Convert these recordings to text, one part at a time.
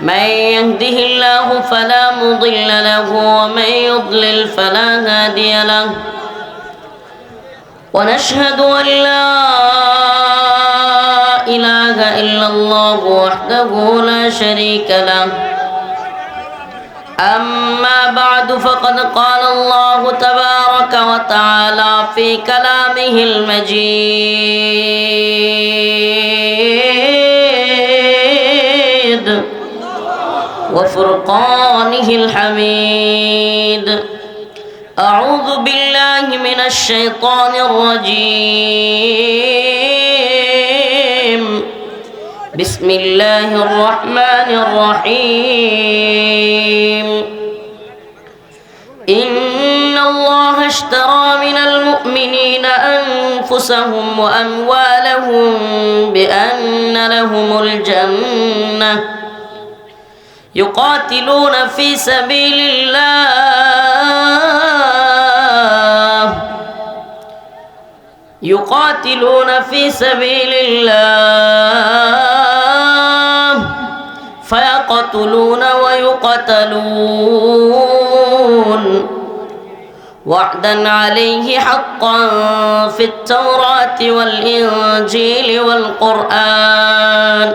من يهده الله فلا مضل له ومن يضلل فلا هادي له. ونشهد أن لا إله إلا الله وحده لا شريك له. أما بعد فقد قال الله تبارك وتعالى في كلامه المجيد. وفرقانه الحميد. أعوذ بالله من الشيطان الرجيم. بسم الله الرحمن الرحيم. إن الله اشترى من المؤمنين أنفسهم وأموالهم بأن لهم الجنة. يقاتلون في سبيل الله. يقاتلون في سبيل الله. فيقتلون ويقتلون. وعدا عليه حقا في التوراة والإنجيل والقرآن.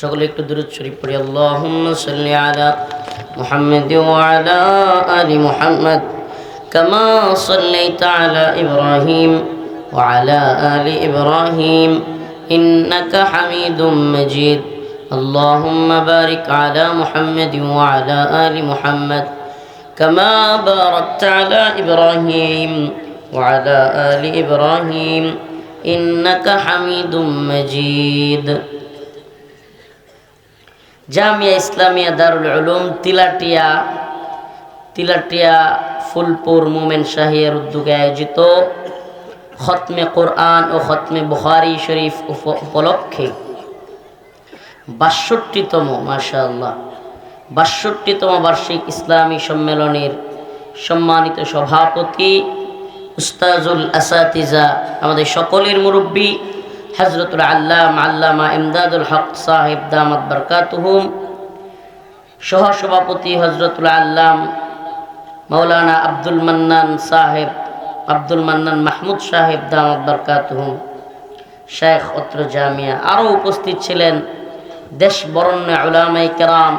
সকলে একটু দূরত শরীফ পড়ি আল্লাহুম্মা সাল্লি আলা محمد وعلى آل محمد كما صليت على إبراهيم وعلى آل إبراهيم إنك حميد مجيد اللهم بارك على محمد وعلى آل محمد كما باركت على إبراهيم وعلى آل إبراهيم إنك حميد مجيد জামিয়া ইসলামিয়া দারুল উলুম, তিলাটিয়া তিলাটিয়া ফুলপুর মোমেন শাহিয়ার উদ্যোগে আয়োজিত খতমে কোরআন ও খতমে বুখারি শরীফ উপলক্ষে বাষট্টিতম, মাশাআল্লাহ, বাষট্টিতম বার্ষিক ইসলামী সম্মেলনের সম্মানিত সভাপতি উস্তাজুল আসাতিজা, আমাদের সকলের মুরব্বী হজরতুল আল্লাম আল্লামা ইমদাদুল হক সাহেব দামাত বরকাতুহুম। সহসভাপতি হজরতুল আল্লাম মৌলানা আব্দুল মান্নান সাহেব, আব্দুল মান্নান মাহমুদ সাহেব দামাত বরকাতুহুম। শেখ অত্র জামিয়া আরও উপস্থিত ছিলেন। দেশ বরণ্য উলামাই কেরাম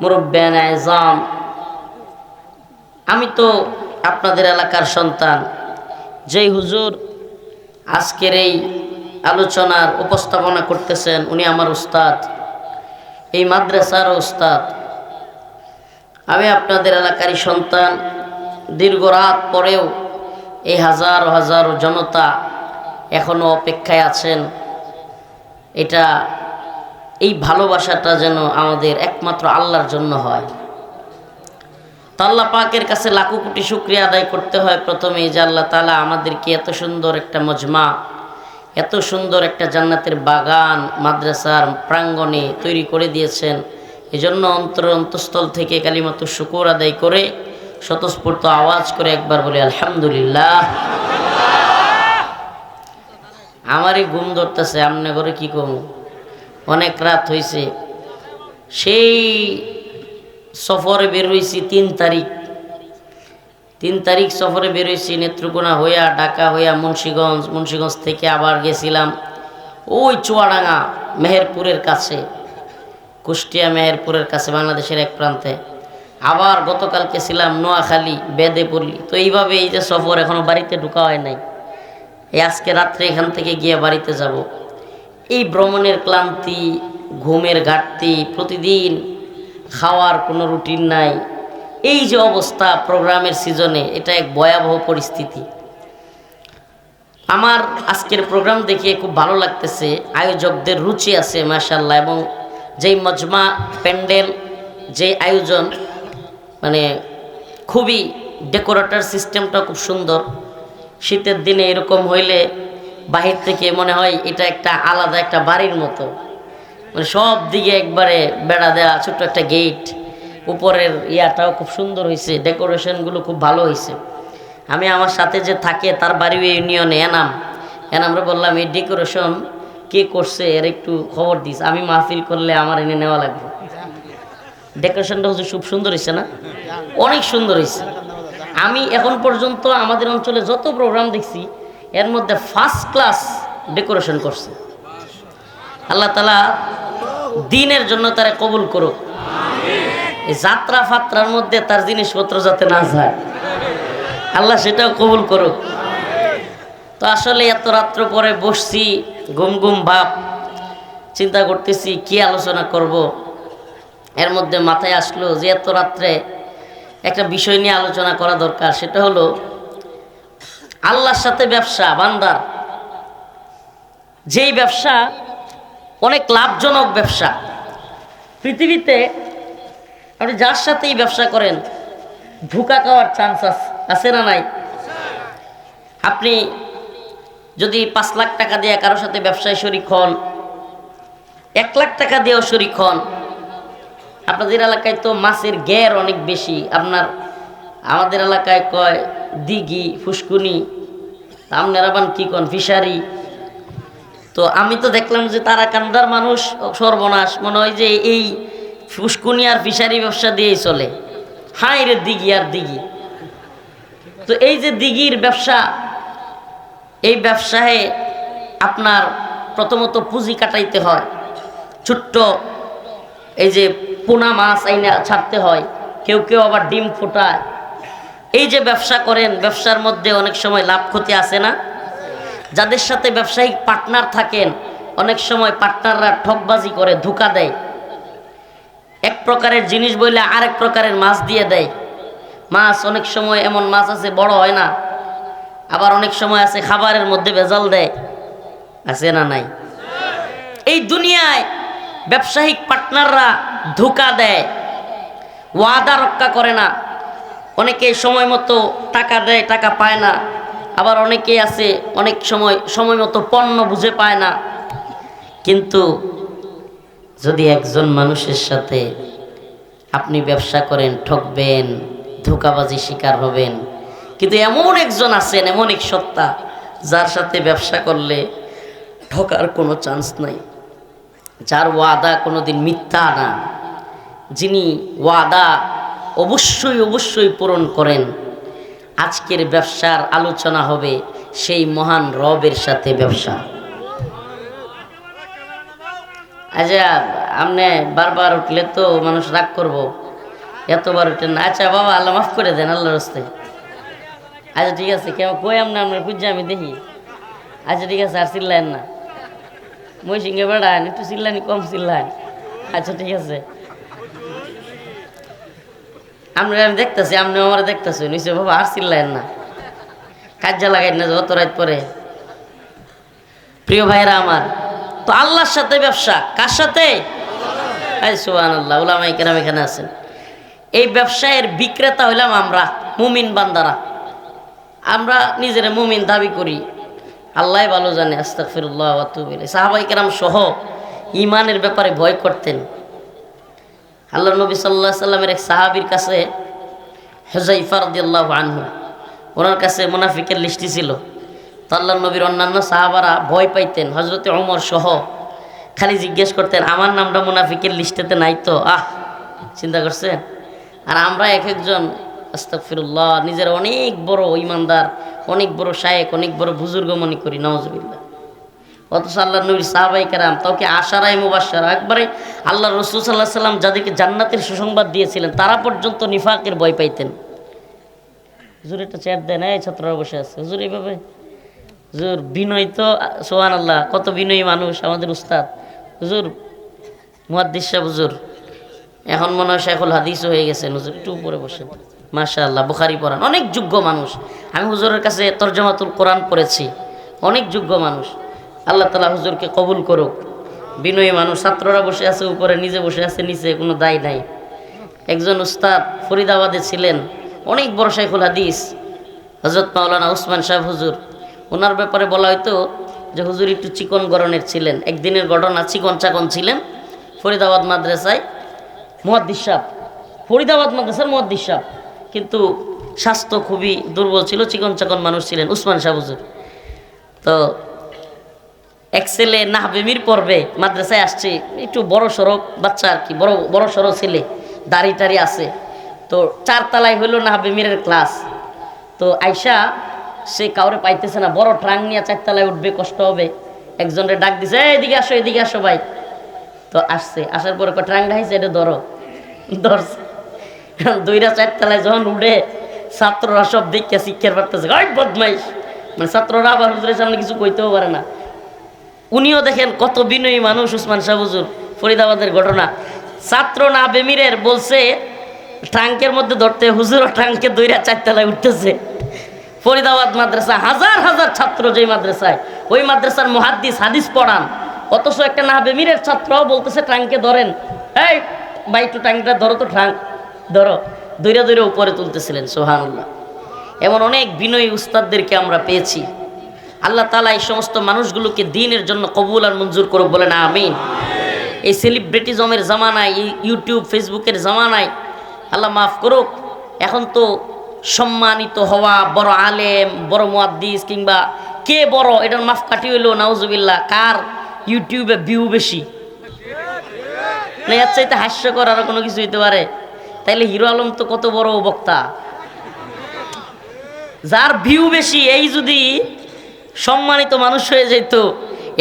মুরব্বান এজাম আমি তো আপনাদের এলাকার সন্তান। যেই হুজুর আজকের এই আলোচনার উপস্থাপনা করতেছেন উনি আমার উস্তাদ, এই মাদ্রাসার উস্তাদ। আমি আপনাদের এলাকারই সন্তান, দীর্ঘ রাত পরেও এই হাজার হাজার জনতা এখনও অপেক্ষায় আছেন। এটা, এই ভালোবাসাটা যেন আমাদের একমাত্র আল্লাহর জন্য হয়। তাল্লা পাকের কাছে লাখো কোটি শুক্রিয়া আদায় করতে হয় প্রথমেই যে আল্লাহ তালা আমাদেরকে এত সুন্দর একটা মজমা এত সুন্দর একটা জান্নাতের বাগান, মাদ্রাসার প্রাঙ্গণে তৈরি করে দিয়েছেন। এজন্য অন্তর অন্তঃস্থল থেকে কালিমাত শুকুর আদায় করে স্বতঃস্ফূর্ত আওয়াজ করে একবার বলি, আলহামদুলিল্লাহ। আমারই ঘুম ধরতেছে, আমনে করে কি কম অনেক রাত হয়েছে সেই সফরে বের হয়েছি তিন তারিখ। তিন তারিখ সফরে বেরোইছি, নেত্রকোনা হইয়া, ঢাকা হইয়া মুন্সীগঞ্জ মুন্সীগঞ্জ থেকে আবার গেছিলাম ওই চুয়াডাঙ্গা মেহেরপুরের কাছে, কুষ্টিয়া মেহেরপুরের কাছে, বাংলাদেশের এক প্রান্তে। আবার গতকালকে ছিলাম নোয়াখালী বেদে পড়লি তো এইভাবে এই যে সফর এখনও বাড়িতে ঢুকা হয় নাই। এই আজকে রাত্রে এখান থেকে গিয়ে বাড়িতে যাব। এই ভ্রমণের ক্লান্তি, ঘুমের ঘাটতি, প্রতিদিন খাওয়ার কোনো রুটিন নাই। এই যে অবস্থা প্রোগ্রামের সিজনে, এটা এক ভয়াবহ পরিস্থিতি। আমার আজকের প্রোগ্রাম দেখে খুব ভালো লাগতেছে। আয়োজকদের রুচি আছে মাশাল্লাহ এবং যেই মজমা, প্যান্ডেল, যে আয়োজন মানে খুবই ডেকোরেটর সিস্টেমটা খুব সুন্দর। শীতের দিনে এরকম হইলে বাহির থেকে মনে হয় এটা একটা আলাদা একটা বাড়ির মতো। মানে সব দিকে একবারে বেড়া দেওয়া ছোট্ট একটা গেট। উপরের ইয়াটাও খুব সুন্দর হয়েছে ডেকোরেশনগুলো খুব ভালো হয়েছে আমি আমার সাথে যে থাকে, তার বাড়ি ইউনিয়নে এনাম। এনামরে বললাম, এই ডেকোরেশন কে করছে, এর একটু খবর দিস, আমি মাহফিল করলে আমার এনে নেওয়া লাগবে। ডেকোরেশনটা হচ্ছে খুব সুন্দর হয়েছে না? অনেক সুন্দর হয়েছে আমি এখন পর্যন্ত আমাদের অঞ্চলে যত প্রোগ্রাম দেখছি, এর মধ্যে ফার্স্ট ক্লাস ডেকোরেশন করছে। আল্লাহ তালা দিনের জন্য তারা কবুল করুক। এই যাত্রা ফাত্রার মধ্যে তার জিনিসপত্র যাতে না যায়। আল্লাহ সেটাও কবুল করুক। তো আসলে এত রাত্র পরে বসছি, ঘুম ঘুম ভাব, চিন্তা করতেছি, কি আলোচনা করব। এর মধ্যে মাথায় আসলো যে এত রাত্রে একটা বিষয় নিয়ে আলোচনা করা দরকার, সেটা হলো আল্লাহর সাথে ব্যবসা, বান্দার। যেই ব্যবসা অনেক লাভজনক ব্যবসা। পৃথিবীতে আপনি যার সাথেই ব্যবসা করেন ধোকা খাওয়ার চান্স আছে না নাই? আপনি যদি পাঁচ লাখ টাকা দিয়ে কারোর সাথে ব্যবসায় শরিক হন, এক লাখ টাকা দিয়েও শরিক হন, আপনাদের এলাকায় তো মাছের গ্যার অনেক বেশি। আপনার, আমাদের এলাকায় কয়, দিঘি, ফুসকুনি, আপনার বান কি কন, ফিশারি। তো আমি তো দেখলাম যে তারা কান্দার মানুষ, সর্বনাশ। মনে হয় যে এই ফুসকুনি আর ফিশারি ব্যবসা দিয়েই চলে। হাই রে দিঘি আর দিঘি। তো এই যে দিঘির ব্যবসা, এই ব্যবসায় আপনার প্রথমত পুঁজি কাটাইতে হয়। ছোট্ট এই যে পোনা মাছ আইনা ছাড়তে হয়, কেউ কেউ আবার ডিম ফোটায়। এই যে ব্যবসা করেন, ব্যবসার মধ্যে অনেক সময় লাভ ক্ষতি আছে না? যাদের সাথে ব্যবসায়িক পার্টনার থাকেন, অনেক সময় পার্টনাররা ঠকবাজি করে, ধোকা দেয়। প্রকারের জিনিস বললে আরেক প্রকারের মাছ দিয়ে দেয়। মাছ অনেক সময় এমন মাছ আছে, বড় হয় না। আবার অনেক সময় আছে, খাবারের মধ্যে ভেজাল দেয়। আছে না নাই? এই দুনিয়ায় ব্যবসায়িক পার্টনাররা ধোকা দেয়, ওয়াদা রক্ষা করে না। অনেকে সময় মতো টাকা দেয়, টাকা পায় না। আবার অনেকে আছে, অনেক সময় সময় মতো পণ্য বুঝে পায় না। কিন্তু যদি একজন মানুষের সাথে আপনি ব্যবসা করেন, ঠকবেন, ধোকাবাজি শিকার হবেন। কিন্তু এমন একজন আছেন, এমন এক সত্তা, যার সাথে ব্যবসা করলে ঠকার কোনো চান্স নাই। যার ওয়াদা কোনোদিন মিথ্যা না। যিনি ওয়াদা অবশ্যই অবশ্যই পূরণ করেন, আজকের ব্যবসার আলোচনা হবে সেই মহান রবের সাথে ব্যবসা। আচ্ছা আপনি বারবার উঠলে তো মানুষ রাগ করব। এতবার উঠেন আচ্ছা বাবা, আল্লাহ মাফ করে দেন আল্লাহর হস্তে আচ্ছা ঠিক আছে, কেউ কই আপনি আপনার পুজো আমি দেখি। আচ্ছা ঠিক আছে, আর চিল্লায়েন না। মই সিংহে বেড়ান একটু চিল্লানি, কম চিল্লান আচ্ছা ঠিক আছে। আমরা আমি দেখতেছি আপনি আমার দেখতেছি। নিশ্চয় বাবা, আর চিল্লায়েন না। কাজা লাগাই না যত রাত পরে। প্রিয় ভাইরা আমার তো আল্লাহর সাথে ব্যবসা? কার সাথে? আল্লাহ এখানে আছেন। এই ব্যবসায়ের বিক্রেতা হইলাম আমরা, মুমিন বান্দারা। আমরা নিজের মুমিন দাবি করি। আল্লাহ ভালো জানে আস্তাকফিরুল্লাহ সাহাবাই কেরাম সহ ইমানের ব্যাপারে ভয় করতেন। আল্লাহ নবী সাল্লাহ সাল্লামের এক সাহাবির কাছে হেজাইফার দিয়াল্লাহ আনহু, ওনার কাছে মুনাফিকের লিস্টি ছিল। আল্লাহ নবীর অন্যান্য সাহাবারা ভয় পাইতেন হজরতে অমর সহ। খালি জিজ্ঞেস করতেন, আমার নামটা মুনাফিকের লিস্টেতে নাই তো? আহ, চিন্তা করছেন? আর আমরা এক একজন আস্তাকফিরুল্লাহ নিজের অনেক বড় ইমানদার, অনেক বড় শায়েক, অনেক বড় বুজুর্গ মনে করি নওয়াজবিল্লা অথচ আল্লাহ নবীর সাহাবাই কারাম তাকে আশারাই মুবাসারা একবারে আল্লাহ রসুল সাল্লাহ সাল্লাম যাদেরকে জান্নাতের সুসংবাদ দিয়েছিলেন, তারা পর্যন্ত নিফাকের ভয় পাইতেন। হুজুর, একটা চেয়ার দেন, এই ছাত্ররা বসে আছে। হুজুর, এইভাবে হুজুর, বিনয় তো সোহান আল্লাহ কত বিনয়ী মানুষ আমাদের উস্তাদ। হুজুর, মুহাদ্দিস সাহেব, হুজুর। এখন মনে হয় শেখুল হাদিসও হয়ে গেছেন, হুজুর, একটু উপরে বসেন। মাশা আল্লাহ বুখারি পড়ান। অনেক যোগ্য মানুষ। আমি হুজুরের কাছে তর্জমাতুল কোরআন পড়েছি। অনেক যোগ্য মানুষ। আল্লাহ তালা হুজুরকে কবুল করুক। বিনয়ী মানুষ, ছাত্ররা বসে আছে উপরে, নিজে বসে আছে নিচে, কোনো দায় নাই। একজন উস্তাদ ফরিদাবাদে ছিলেন, অনেক বড় শেখুল হাদিস। হজরত মাওলানা উসমান সাহেব, হুজুর ওনার ব্যাপারে বলা হয়তো যে হুজুর একটু চিকন গরনের ছিলেন। একদিনের ঘটনা চিকন চাকন ছিলেন ফরিদাবাদ মাদ্রাসায়, মুহাদ্দিস সাহ ফরিদাবাদ মাদ্রাসার মুহাদ্দিস সাহ কিন্তু স্বাস্থ্য খুবই দুর্বল ছিল, চিকন চাকন মানুষ ছিলেন উসমান শাহ হুজুর। তো এক ছেলে নাহবেমির পর্বে মাদ্রাসায় আসছে, একটু বড় সড়ক বাচ্চা আর কি, বড় বড় সড়ো ছেলে, দাড়ি টাড়ি আছে। তো চারতলায় হইল নাহবেমিরের ক্লাস। তো আইসা সে কাউরে পাইতেছে না। বড় ট্রাং নিয়ে চারতলায় উঠবে কষ্ট হবে। একজনের ডাক দিছে "এই, এদিকে আসো এদিকে আসো ভাই। তো আসছে। আসার পরে ট্রাং ঢাইছে এটা ধরো। ধরছে। দুইটা চারতলায় যখন উঠে ছাত্ররা সব দেখে শিক্ষার পারতেছে ওই বদমাইশ। মানে ছাত্ররা আবার হুজুরের সামনে কিছু কইতেও পারে না। উনিও দেখেন কত বিনয়ী মানুষ উসমান শাহ হুজুর ফরিদাবাদের ঘটনা। ছাত্র না বেমিরের বলছে ট্রাঙ্কের মধ্যে ধরতে হুজুরও ট্রাঙ্কে দইরা চারতলায় উঠতেছে। ফরিদাবাদ মাদ্রাসা, হাজার হাজার ছাত্র যেই মাদ্রাসায়, ওই মাদ্রাসার মহাদ্দিস হাদিস পড়ান। অথচ একটা না বেমিরের ছাত্র বলতেছে, ট্রাঙ্কে ধরেন। এই, ভাই, একটু ট্রাঙ্কটা ধরো তো, ট্রাঙ্ক, ধরো। দৈরা দৈরা উপরে তুলতেছিলেন সোহানুল্লাহ এমন অনেক বিনয়ী উস্তাদদেরকে আমরা পেয়েছি। আল্লাহ তালা এই সমস্ত মানুষগুলোকে দিনের জন্য কবুল আর মঞ্জুর করুক বলেন, আমিন। এই সেলিব্রিটিজমের জামানায় ইউটিউব ফেসবুকের জামানায় আল্লাহ মাফ করুক। এখন তো সম্মানিত হওয়া বড় আলেম, বড় মুয়াদ্দিস কিংবা কে বড়, এটার মাফ কাটি হইল, নাউজুবিল্লাহ, কার ইউটিউবে ভিউ বেশি? না চাইতে হাস্যকর আরও কোনো কিছু হইতে পারে? তাইলে হিরো আলম তো কত বড় বক্তা। যার ভিউ বেশি, এই যদি সম্মানিত মানুষ হয়ে যেত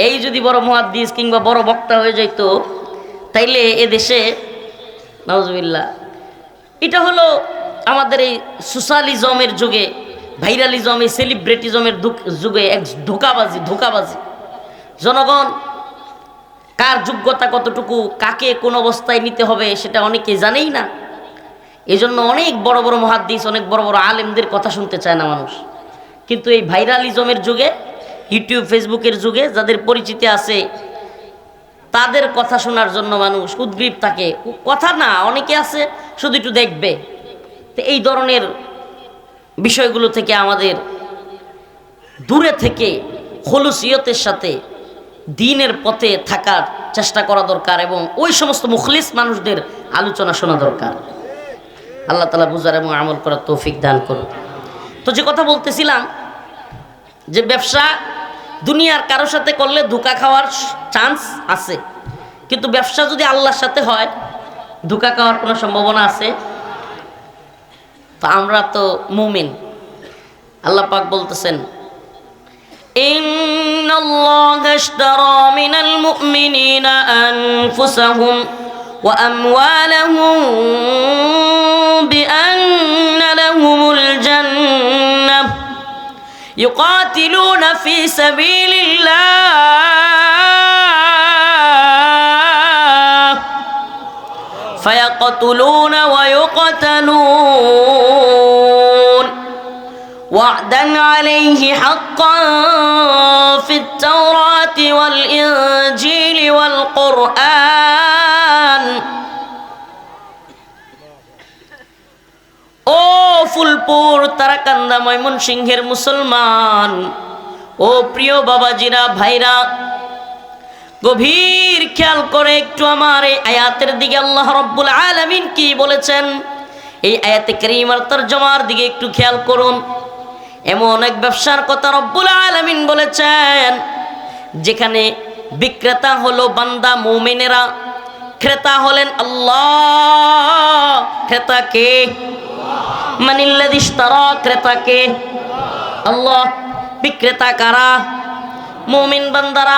এই যদি বড় মহাদ্দিস কিংবা বড় বক্তা হয়ে যেত তাইলে এ দেশে নজবিল্লা এটা হলো আমাদের এই সোশ্যালিজমের যুগে, ভাইরালিজম এই সেলিব্রিটিজমের যুগে এক ধোকাবাজি ধোকাবাজি। জনগণ, কার যোগ্যতা কতটুকু, কাকে কোন অবস্থায় নিতে হবে সেটা অনেকে জানেই না। এই জন্য অনেক বড় বড় মহাদ্দিস, অনেক বড় বড় আলেমদের কথা শুনতে চায় না মানুষ। কিন্তু এই ভাইরালিজমের যুগে, ইউটিউব, ফেসবুকের যুগে যাদের পরিচিতি আছে, তাদের কথা শোনার জন্য মানুষ উদ্গ্রীব থাকে। কথা না, অনেকে আছে, শুধু একটু দেখবে। তো এই ধরনের বিষয়গুলো থেকে আমাদের দূরে থেকে হলুসিয়তের সাথে দিনের পথে থাকার চেষ্টা করা দরকার এবং ওই সমস্ত মুখলিস মানুষদের আলোচনা শোনা দরকার। আল্লাহ তালা বুঝার এবং আমল করার তৌফিক দান করুন। তো যে কথা বলতেছিলাম, যে ব্যবসা দুনিয়ার কারোর সাথে করলে ধোকা খাওয়ার চান্স আছে। কিন্তু ব্যবসা যদি আল্লাহর সাথে হয়, ধোকা খাওয়ার কোনো সম্ভাবনা আছে? তো আমরা তো মুমিন আল্লাহ পাক বলতেছেন إن الله اشترى من المؤمنين أنفسهم وأموالهم بأن لهم الجنة يقاتلون في سبيل الله فيقتلون ويقتلون وعدا عليه حقا في التوراة والإنجيل والقرآن ও ফুলপুর তারাকান্দা ময়মন সিংহের মুসলমান ও প্রিয় বাবাজিরা ভাইরা গভীর খেয়াল করে একটু আমার এই আয়াতের দিকে আল্লাহ রব্বুল আলামিন কি বলেছেন? এই আয়াতে করিমার তর্জমার দিকে একটু খেয়াল করুন। এমন এক ব্যবসার কথা রব্বুল আলামিন বলেছেন, যেখানে বিক্রেতা হলো বান্দা মুমিনেরা, ক্রেতা হলেন আল্লাহ। ক্রেতা কে? মানিল্লাদিস্তারা ক্রেতা কে? আল্লাহ। বিক্রেতা কারা? মুমিন বান্দারা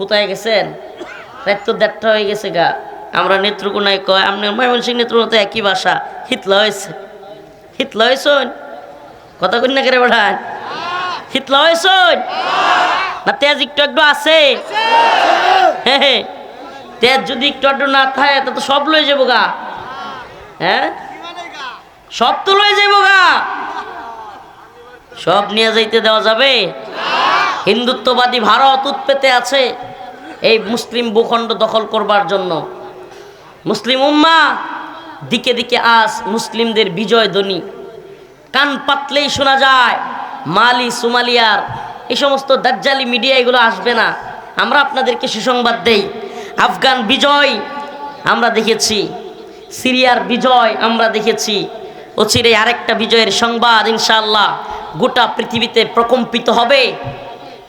পুতায় গেছেন? রাত তো দেড়টা হয়ে গেছে গা। আমরা নেত্রকোনায় কয় আপনার ময়মনসিং নেত্রকোনাতে একই ভাষা হিতলা হয়েছে। হিতলা হয়েছেন? কথা কই না করে বেড়ান? হিতলা হয়েছেন? না তেজ একটু একটু আছে? হ্যাঁ। তেজ যদি একটু একটু না থাকে, তা তো সব লয়ে যাব গা। হ্যাঁ সব তো লয়ে যাব গা। সব নিয়ে যাইতে দেওয়া যাবে? হিন্দুত্ববাদী ভারত উৎপেতে আছে। এই মুসলিম ভূখণ্ড দখল করবার জন্য। মুসলিম উম্মা, দিকে দিকে আস, মুসলিমদের বিজয় ধ্বনি। কান পাতলেই শোনা যায়, মালি, সোমালিয়ার, এই সমস্ত দাজ্জালি মিডিয়া এগুলো আসবে না। আমরা আপনাদেরকে সুসংবাদ দেই, আফগান বিজয় আমরা দেখেছি, সিরিয়ার বিজয় আমরা দেখেছি। অচিরে আরেকটা বিজয়ের সংবাদ ইনশাআল্লাহ গোটা পৃথিবীতে প্রকম্পিত হবে।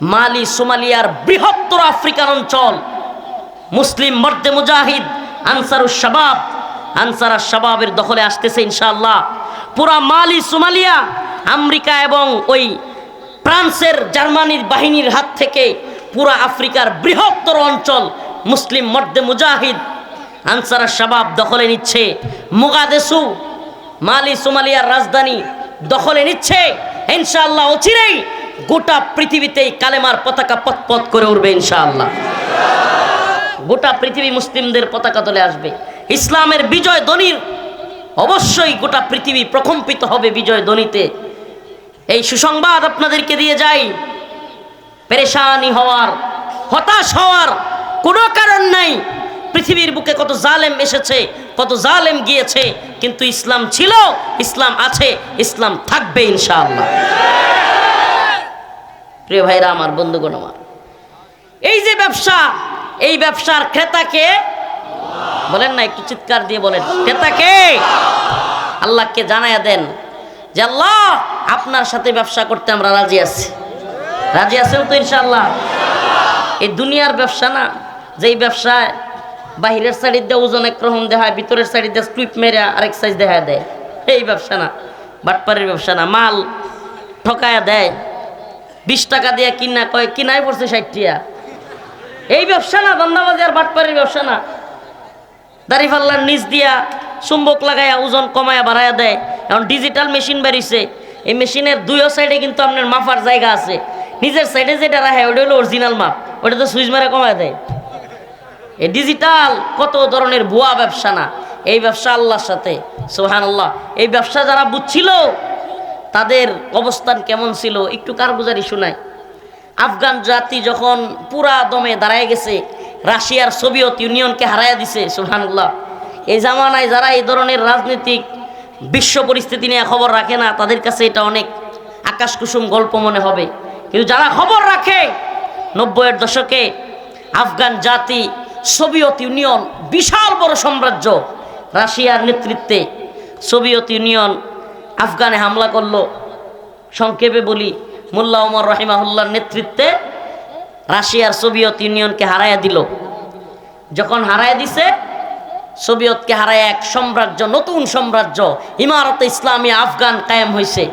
মালি, সোমালিয়ার বৃহত্তর আফ্রিকান অঞ্চল। মুসলিম মর্দে মুজাহিদ, আনসারুস শাবাব। আনসার শাবাবের দখলে আসতেছে ইনশাআল্লাহ। পুরা মালি, সোমালিয়া, আমেরিকা এবং ওই ফ্রান্সের জার্মানির বাহিনীর হাত থেকে পুরা আফ্রিকার বৃহত্তর অঞ্চল মুসলিম মর্দে মুজাহিদ আনসার শাবাব দখলে নিচ্ছে। মুগাদেসু মালি, সোমালিয়ার রাজধানী দখলে নিচ্ছে। ইনশাআল্লাহ অচিরেই গোটা পৃথিবীতেই কালেমার পতাকা পথ করে উঠবে ইনশাআল্লাহ। গোটা পৃথিবী মুসলিমদের পতাকা তলে আসবে। ইসলামের বিজয় ধ্বনির অবশ্যই গোটা পৃথিবী প্রকম্পিত হবে বিজয় ধ্বনিতে। এই সুসংবাদ আপনাদেরকে দিয়ে যাই। পেরেশানি হওয়ার, হতাশ হওয়ার কোনো কারণ নাই। পৃথিবীর বুকে কত জালেম এসেছে, কত জালেম গিয়েছে, কিন্তু ইসলাম ছিল, ইসলাম আছে, ইসলাম থাকবে ইনশাআল্লাহ। প্রিয় ভাইরা আমার, বন্ধুগণ আমার, এই যে ব্যবসা, এই ব্যবসার ক্রেতাকে, বলেন না, একটু চিৎকার দিয়ে বলেন, ক্রেতাকে আল্লাহকে জানাইয়া দেন যে, আল্লাহ, আপনার সাথে ব্যবসা করতে আমরা রাজি আছি। রাজি আছেন তো ইনশাল্লাহ এই দুনিয়ার ব্যবসা না, যেই ব্যবসায় বাহিরের সাইডের দিয়ে ওজন একরকম দেখায়, ভিতরের সাইডের দিয়ে স্টুইপ মেরে আরেক সাইজ দেখা দেয়, এই ব্যবসা না বাটপাড়ির ব্যবসা না, মাল ঠকায়া দেয়। বিশ টাকা দিয়ে কিনা কয়, কিনাই পড়ছে ষাট টিয়া। এই ব্যবসা না দন্দাবাজি আর বাটপাড়ির ব্যবসা না। দাড়িপাল্লার নিচ দিয়া চুম্বক লাগাইয়া ওজন কমায়া বাড়াইয়া দেয়। এখন ডিজিটাল মেশিন বেরিয়েছে। এই মেশিনের দুইও সাইডে কিন্তু আপনার মাপার জায়গা আছে। নিজের সাইডে যেটা রাখে ওটা হলো অরিজিনাল মাপ। ওটা তো সুইচ মারা কমায় দেয়। এই ডিজিটাল কত ধরনের ভুয়া ব্যবসা না। এই ব্যবসা আল্লাহর সাথে। সোহান আল্লাহ এই ব্যবসা যারা বুঝছিল তাদের অবস্থান কেমন ছিল একটু কারগুজারি শোনায় আফগান জাতি যখন পুরা দমে দাঁড়ায় গেছে, রাশিয়ার সোভিয়েত ইউনিয়নকে হারাইয়া দিছে সুহানুল্লাহ এই জামানায় যারা এই ধরনের রাজনৈতিক বিশ্ব পরিস্থিতি নিয়ে খবর রাখে না, তাদের কাছে এটা অনেক আকাশ কুসুম গল্প মনে হবে। কিন্তু যারা খবর রাখে, নব্বইয়ের দশকে আফগান জাতি, সোভিয়েত ইউনিয়ন বিশাল বড় সাম্রাজ্য, রাশিয়ার নেতৃত্বে সোভিয়েত ইউনিয়ন আফগানে হামলা করল। সংক্ষেপে বলি, মোল্লা ওমর রাহিমাহুল্লার নেতৃত্বে রাশিয়ার সোভিয়েত ইউনিয়নকে হারাইয়া দিল। যখন হারাইয়া দিছে, সোভিয়তকে হারায় এক সাম্রাজ্য, নতুন সাম্রাজ্য, ইমারত ইসলামী আফগান কায়েম হয়েছে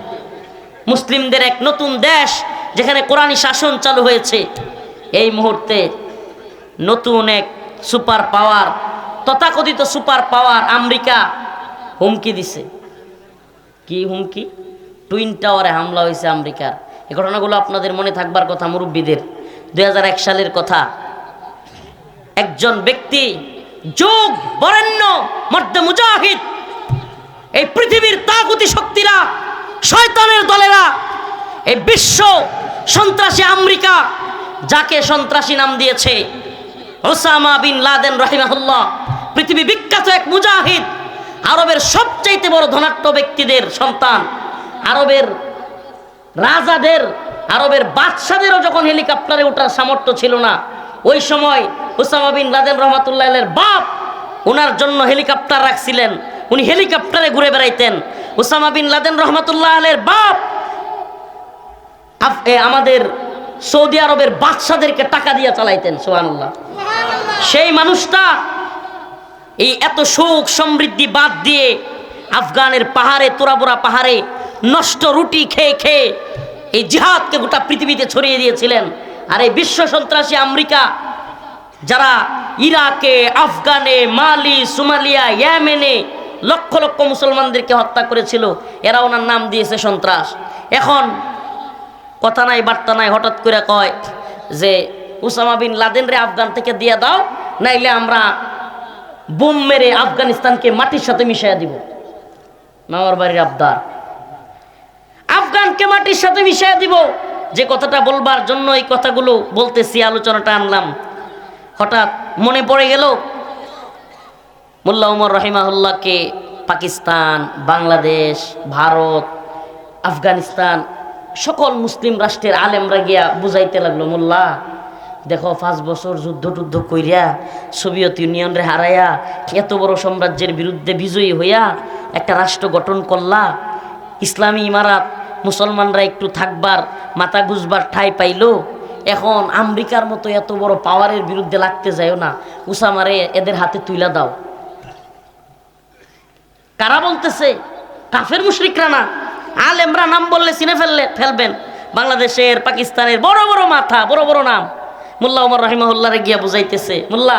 মুসলিমদের এক নতুন দেশ, যেখানে কোরআনী শাসন চালু হয়েছে। এই মুহূর্তে নতুন এক সুপার পাওয়ার, তথাকথিত সুপার পাওয়ার আমেরিকা হুমকি দিছে। কি হুমকি? টুইন টাওয়ারে হামলা হয়েছে আমেরিকার। এই ঘটনাগুলো আপনাদের মনে থাকবার কথা মুরব্বীদের। দুই হাজার এক সালের কথা। একজন ব্যক্তি, যোগ বরেণ্য, মর্দে মুজাহিদ। এই পৃথিবীর তাগুতি শক্তিরা, শয়তানের দলেরা, এই বিশ্ব সন্ত্রাসী আমেরিকা, যাকে সন্ত্রাসী নাম দিয়েছে ওসামা বিন লাদেন রহিমাহুল্লাহ, পৃথিবী বিখ্যাত এক মুজাহিদ আরবের সবচাইতে বড় ধনাট্য ব্যক্তিদের সন্তান, আরবের রাজাদের, আরবের বাদশাদেরও যখন হেলিকপ্টারে ওঠার সামর্থ্য ছিল না, ওই সময় হুসামা বিন লাদেন রহমাতুল্লাহের বাপ, ওনার জন্য হেলিকপ্টার রাখছিলেন। উনি হেলিকপ্টারে ঘুরে বেড়াইতেন। হুসামা বিন লাদেন রহমাতুল্লাহ আলের বাপ আমাদের সৌদি আরবের বাদশাদেরকে টাকা দিয়ে চালাইতেন সোহানুল্লাহ সেই মানুষটা এই এত সুখ সমৃদ্ধি বাদ দিয়ে আফগানের পাহাড়ে, তোরাবোরা পাহাড়ে নষ্ট রুটি খেয়ে খেয়ে এই জিহাদকে গোটা পৃথিবীতে ছড়িয়ে দিয়েছিলেন। আর এই বিশ্ব সন্ত্রাসী আমেরিকা, যারা ইরাকে, আফগানে, মালি, সোমালিয়া, ইয়ামেনে লক্ষ লক্ষ মুসলমানদেরকে হত্যা করেছিল, এরা ওনার নাম দিয়েছে সন্ত্রাস। এখন কথা নাই, বার্তা নাই, হঠাৎ করে কয় যে, উসামা বিন লাদেন রে আফগান থেকে দিয়ে দাও, নাইলে আমরা বোম মেরে আফগানিস্তানকে মাটির সাথে মিশাইয়া দিব। মামার বাড়ির আবদার। আফগানকে মাটির সাথে মিশাইয়া দিব। যে কথাটা বলবার জন্য এই কথাগুলো বলতেছি, আলোচনাটা আনলাম। হঠাৎ মনে পড়ে গেল, মোল্লা উমর রহিমাহুল্লাহকে পাকিস্তান, বাংলাদেশ, ভারত, আফগানিস্তান সকল মুসলিম রাষ্ট্রের আলেমরা গিয়া বুঝাইতে লাগল, মোল্লা দেখো, পাঁচ বছর যুদ্ধ টুদ্ধ কইরা সোভিয়েত ইউনিয়নরে হারাইয়া এত বড় সাম্রাজ্যের বিরুদ্ধে বিজয়ী হইয়া একটা রাষ্ট্র গঠন করলা, ইসলামী ইমারাত মুসলমানরা একটু থাকবার, মাথা গুজবার ঠাই পাইলো। এখন আমেরিকার মতো এত বড় পাওয়ারের বিরুদ্ধে লাগতে যায়ও না। উসামারে এদের হাতে তুইলা দাও। কারা বলতেছে? কাফের মুশরিকরা না। আলেমরা নাম বললে চিনে ফেললে ফেলবেন। বাংলাদেশের, পাকিস্তানের বড় বড় মাথা, বড় বড় নাম। মোল্লা উমর রহিমাহুল্লারে গিয়া বুঝাইতেছে, মোল্লা,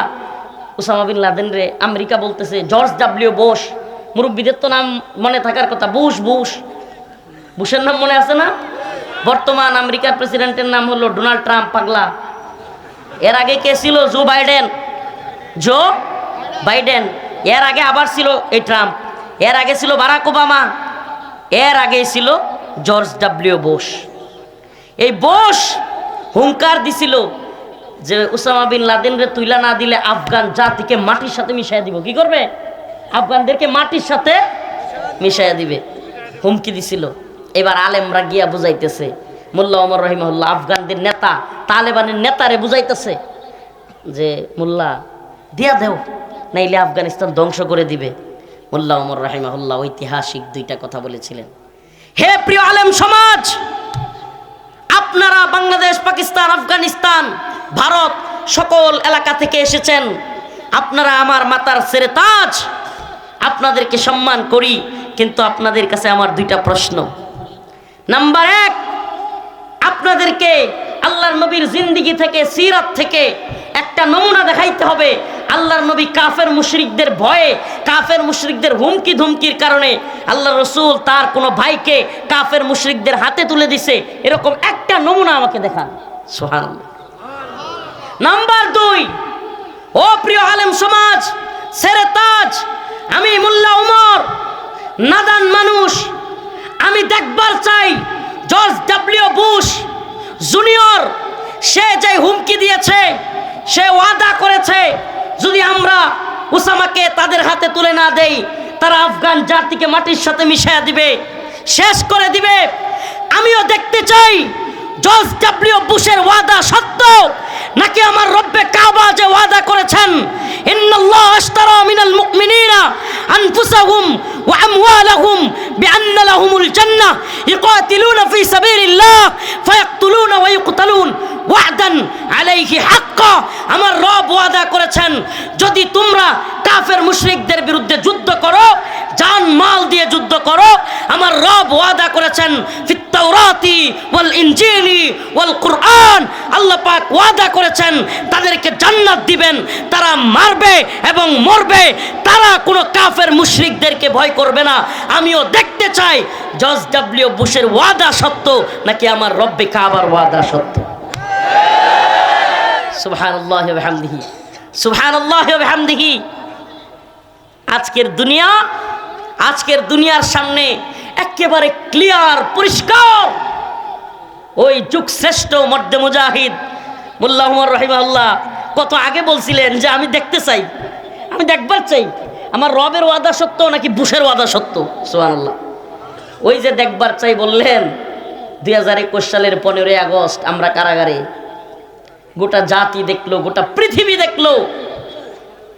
উসামা বিন লাদেন রে, আমেরিকা বলতেছে, জর্জ ডাব্লিউ বোস মুরব্বীদের তো নাম মনে থাকার কথা, বুশ বুশ। বুশের নাম মনে আছে না? বর্তমান আমেরিকার প্রেসিডেন্টের নাম হলো ডোনাল্ড ট্রাম্প, পাগলা। এর আগে কে ছিল? Joe Biden. Joe Biden. এর আগে আবার ছিল এই ট্রাম্প। এর আগে ছিল বারাক ওবামা। এর আগে ছিল জর্জ ডাব্লিউ বোস এই বোস হুঙ্কার দিছিল যে উসামা বিন লাদেনরে তুইলা না দিলে আফগান জাতিকে মাটির সাথে মিশাইয়া দিব, কি করবে? আফগানদেরকে মাটির সাথে মিশাইয়া দিবে। হুমকি দিছিল। এবার আলেমরা গিয়া বুঝাইতেছে, মোল্লা ওমর রহিমহল্লা আফগানদের নেতা, তালেবানের নেতারে বুঝাইতেছে যে, মোল্লা, দিয়া দেও, নাইলে আফগানিস্তান ধ্বংস করে দিবে। মোল্লা ওমর রাহিমাহুল্লাহ ঐতিহাসিক দুইটা কথা বলেছিলেন। হে প্রিয় আলেম সমাজ, আপনারা বাংলাদেশ, পাকিস্তান, আফগানিস্তান ভারত সকল এলাকা থেকে এসেছেন। আপনারা আমার মাতার সেরে তাজ, আপনাদেরকে সম্মান করি, কিন্তু আপনাদের কাছে আমার দুইটা প্রশ্ন। নাম্বার এক, আপনাদেরকে আল্লাহর নবীর জিন্দিগি থেকে, সিরাত থেকে একটা নমুনা দেখাইতে হবে। আল্লাহর নবী কাফের মুশরিকদের ভয়ে, কাফের মুশরিকদের হুমকি ধুমকির কারণে আল্লাহ রসুল তার কোনো ভাইকে কাফের মুশরিকদের হাতে তুলে দিছে। এরকম একটা নমুনা আমাকে দেখান। সোহান নাম্বার দুই, ও প্রিয় আলেম সমাজ, সেরে তাজ, আমি মোল্লা উমর নাদান মানুষ। আমি দেখবার চাই জর্জ ডাব্লিউ বুশ জুনিয়র, সে যে হুমকি দিয়েছে, সে ওয়াদা করেছে, যদি আমরা উসামাকে তাদের হাতে তুলে না দেই, তারা আফগান জাতিকে মাটির সাথে মিশিয়ে দিবে, শেষ করে দিবে। আমিও দেখতে চাই জর্জ ডাব্লিউ বুশের ওয়াদা সত্য নাকি আমার রব্বে কাবা যে ওয়াদা করেছেন? ইন্নাল্লাহ আশতারা মিনাল মুমিনিনা আনফুসাহুম ওয়া আমওয়ালাহুম বিআন্না লাহুমুল জান্নাহ ইকাতিলুনা ফি সাবিলিল্লাহ ফায়াকতুলুনা ওয়া ইউকতালুন ওয়াদান আলাইহি হাক্কা, আমার রব ওয়াদা করেছেন, যদি তোমরা কাফের মুশরিকদের বিরুদ্ধে যুদ্ধ করো, জান মাল দিয়ে যুদ্ধ করো, আমার রব ওয়াদা করেছেন, ফিত তাওরাতি ওয়াল ইনজিলি ওয়াল কুরআন, আল্লাহ পাক ওয়াদা করেছেন, তাদেরকে জান্নাত দিবেন, তারা মারবে এবং মরবে, তারা কোনো কাফের মুশরিকদেরকে ভয় করবে না। আমিও দেখতে চাই, জজ ডাব্লিউ বুশের ওয়াদা সত্য, নাকি আমার রব্বে কাবার ওয়াদা সত্য? আজকের দুনিয়া, আজকের দুনিয়ার সামনে একেবারে ক্লিয়ার, পরিষ্কার। ওই যুগ শ্রেষ্ঠ মধ্যে মুজাহিদ মোল্লা উমর রহিমাল্লাহ কত আগে বলছিলেন যে আমি দেখতে চাই, আমি দেখবার চাই। আমার রবের ওয়াদা সত্য নাকি বুশের ওয়াদা সত্য? সোহানাল্লাহ ওই যে দেখবার চাই বললেন, দুই হাজার একুশ সালের পনেরোই আগস্ট আমরা কারাগারে গোটা জাতি দেখল, গোটা পৃথিবী দেখল।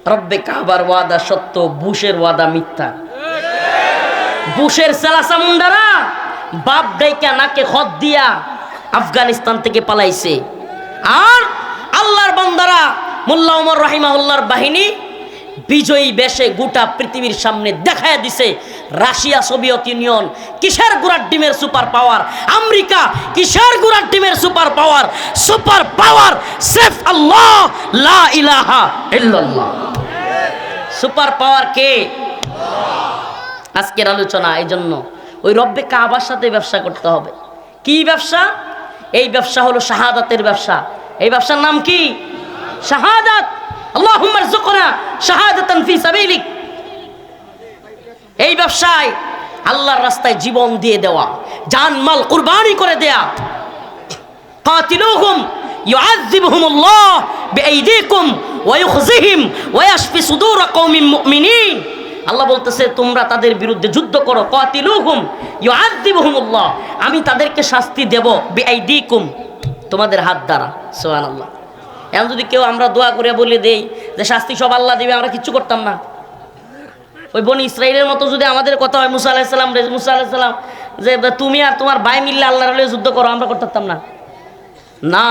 রব্বে কাবার ওয়াদা সত্য, বুশের ওয়াদা মিথ্যা। বুশের সেলাসামুন্ডারা বাপ ডাইকা নাকে হদ দিয়া আফগানিস্তান থেকে পালাইছে। আর আল্লাহর বান্দারা মোল্লা উমর রাহিমাউল্লাহর বাহিনী বিজয়ী বেশে গোটা পৃথিবীর সামনে দেখায় দিছে রাশিয়া সোভিয়েত ইউনিয়ন। কিসের গুড়ার ডিমের সুপার পাওয়ার? আমেরিকা কিসের গুড়ার ডিমের সুপার পাওয়ার? সুপার পাওয়ার সেফ আল্লাহ, লা ইলাহা ইল্লাল্লাহ। সুপার পাওয়ার কে? আজকের আলোচনা এই জন্য ওই রব্বে কাবার সাথে ব্যবসা করতে হবে। কি ব্যবসা? এই ব্যবসা হলো শাহাদাতের ব্যবসা। এই ব্যবসার নাম কি? শাহাদাত। রযুকনা। শাহাদাতান ফি সাবিলিক এই ব্যবসায় আল্লাহর রাস্তায় জীবন দিয়ে দেওয়া জান মাল কুরবানি করে দেয়া قاتلوهم يعذبهم الله بأيديكم ويخزهم ويشفي صدور قوم مؤمنين আল্লাহ বলতেছে তোমরা তাদের বিরুদ্ধে যুদ্ধ করো কাতিলুহুম ইউআযিবুহুমুল্লাহ আমি তাদেরকে শাস্তি দেব বিআইদিকুম তোমাদের হাত দ্বারা সুবহানাল্লাহ এখন যদি কেউ আমরা দোয়া করে বলে দেই যে শাস্তি সব আল্লাহ দিবে, আমরা কিচ্ছু করতাম না। ওই বনি ইসরায়েলের মতো যদি আমাদের কথা হয়, মুসা আলাহিসাল্লাম মুসা আলাহিসাল্লাম যে তুমি আর তোমার ভাই মিললে আল্লাহর যুদ্ধ করো, আমরা করতাম না। না,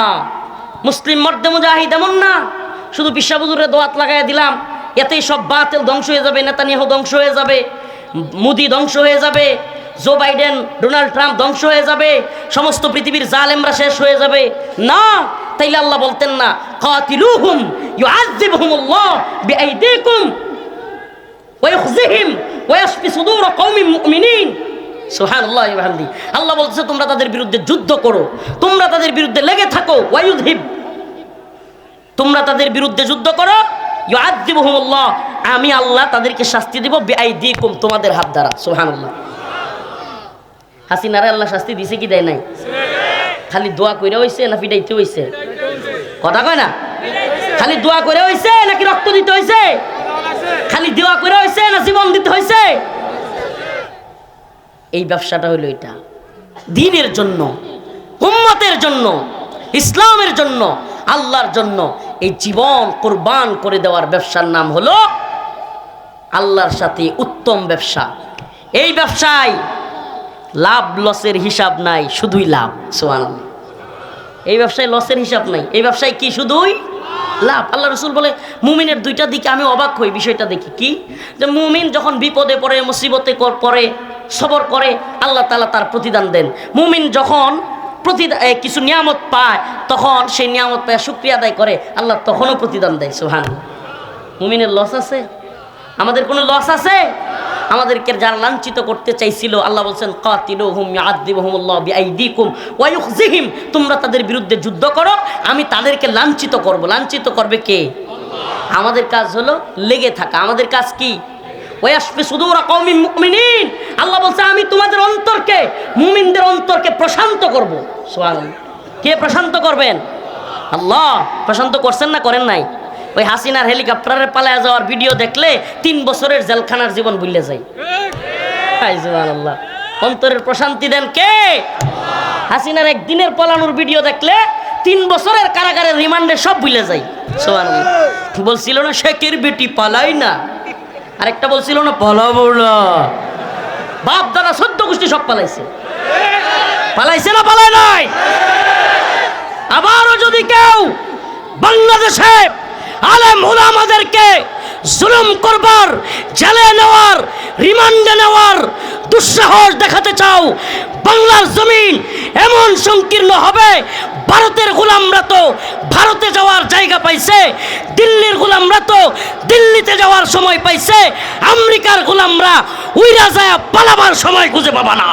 মুসলিম মর্দে মুজাহিদ এমন না। শুধু বিশ্বাবুজুরে দোয়াত লাগাই দিলাম, এতেই সব বাতিল ধ্বংস হয়ে যাবে, নেতানিয়াহু ধ্বংস হয়ে যাবে, মুদি ধ্বংস হয়ে যাবে। জো বাইডেন ডোনাল্ড ট্রাম্প ধ্বংস হয়ে যাবে, সমস্ত পৃথিবীর জালেমরা শেষ হয়ে যাবে। না, তাইলে আল্লাহ বলতেন না, কাতিলুহুম, ইউআযিবহুমুল্লাহ বিআইদিকুম ওয়াইখজিহিম ওয়াশফি সুদূর কওমিন মুমিনিন। সুবহানাল্লাহ ওয়া বিহামদি আল্লাহ বলছে তোমরা তাদের বিরুদ্ধে যুদ্ধ করো, তোমরা তাদের বিরুদ্ধে লেগে থাকো ওয়ায়ুদহিব তোমরা তাদের বিরুদ্ধে যুদ্ধ করো, ইউআযিবহুমুল্লাহ, আমি আল্লাহ তাদেরকে শাস্তি দেব, বিআইদিকুম তোমাদের হাত দ্বারা। সুবহানাল্লাহ। হাসিনারে আল্লাহ শাস্তি দিছে কি দেয় নাই? খালি দোয়া কইরা হইছে না পিটাইতে হইছে? কথা কয় না? খালি দোয়া করে হইছে নাকি রক্ত দিতে হইছে? খালি দোয়া করে হইছে না জীবন দিতে হইছে? এই ব্যবসাটা হইল এটা। দিনের জন্য, উম্মতের জন্য, ইসলামের জন্য, আল্লাহর জন্য এই জীবন কোরবান করে দেওয়ার ব্যবসার নাম হলো আল্লাহর সাথে উত্তম ব্যবসা। এই ব্যবসায় লাভ, লসের হিসাব নাই, শুধুই লাভ সোয়ান এই ব্যবসায় লসের হিসাব নাই, এই ব্যবসায় কি শুধুই লাভ? আল্লাহ রসুল বলে, মুমিনের দুইটা দিকে আমি অবাক হই, বিষয়টা দেখি, কি? যে মুমিন যখন বিপদে পড়ে, মুসিবতে পড়ে, সবর করে, আল্লাহ তালা তার প্রতিদান দেন। মুমিন যখন প্রতিদান কিছু নিয়ামত পায়, তখন সেই নিয়ামত পায় শুক্রিয়া আদায় করে, আল্লাহ তখনও প্রতিদান দেয় সোহান মুমিনের লস আছে? আমাদের কোনো লস আছে? আমাদেরকে যারা লাঞ্ছিত করতে চাইছিল, আল্লাহ বলছেন কাতিলু হুম আদিবহুমুল্লাহ বিআইদিকুম ওয়া ইউখজিহিম। তোমরা তাদের বিরুদ্ধে যুদ্ধ করো, আমি তাদেরকে লাঞ্ছিত করব। লাঞ্ছিত করবে কে? আমাদের কাজ হলো লেগে থাকা। আমাদের কাজ কি? আল্লাহ বলছে, আমি তোমাদের অন্তরকে, মুমিনদের অন্তরকে প্রশান্ত করব। কে প্রশান্ত করবেন? আল্লাহ। প্রশান্ত করছেন না করেন নাই? ওই হাসিনার হেলিকপ্টারে পালায় যাওয়ার ভিডিও দেখলে তিন বছরের জেলখানার জীবন ভুলে যায়। অন্তরের প্রশান্তি দেন কে? হাসিনার একদিনের পলানোর ভিডিও দেখলে তিন বছরের কারাগারের রিমান্ডে সব ভুলে সুবহানাল্লাহ। বলছিল না শেখের বেটি? পালাই না। আরেকটা বলছিল না, পালাবো না। বাপ, দাদা, সদ্য গোষ্ঠী সব পালাইছে। পালাইছে না, পালায় নাই? আবারও যদি কেউ বাংলাদেশে আলেম ওলামাদেরকে জুলুম করবার, জেলে নেওয়ার, রিমান্ডে নেওয়ার দুঃসাহস দেখাতে চাও। বাংলার জমিন এমন সংকীর্ণ হবে, ভারতের গোলামরা তো ভারতে যাওয়ার জায়গা পাইছে, দিল্লির গোলামরা তো দিল্লিতে যাওয়ার সময় পাইছে, আমেরিকার গোলামরা উইরা যায় পালাবার সময় খুঁজে পাবা না।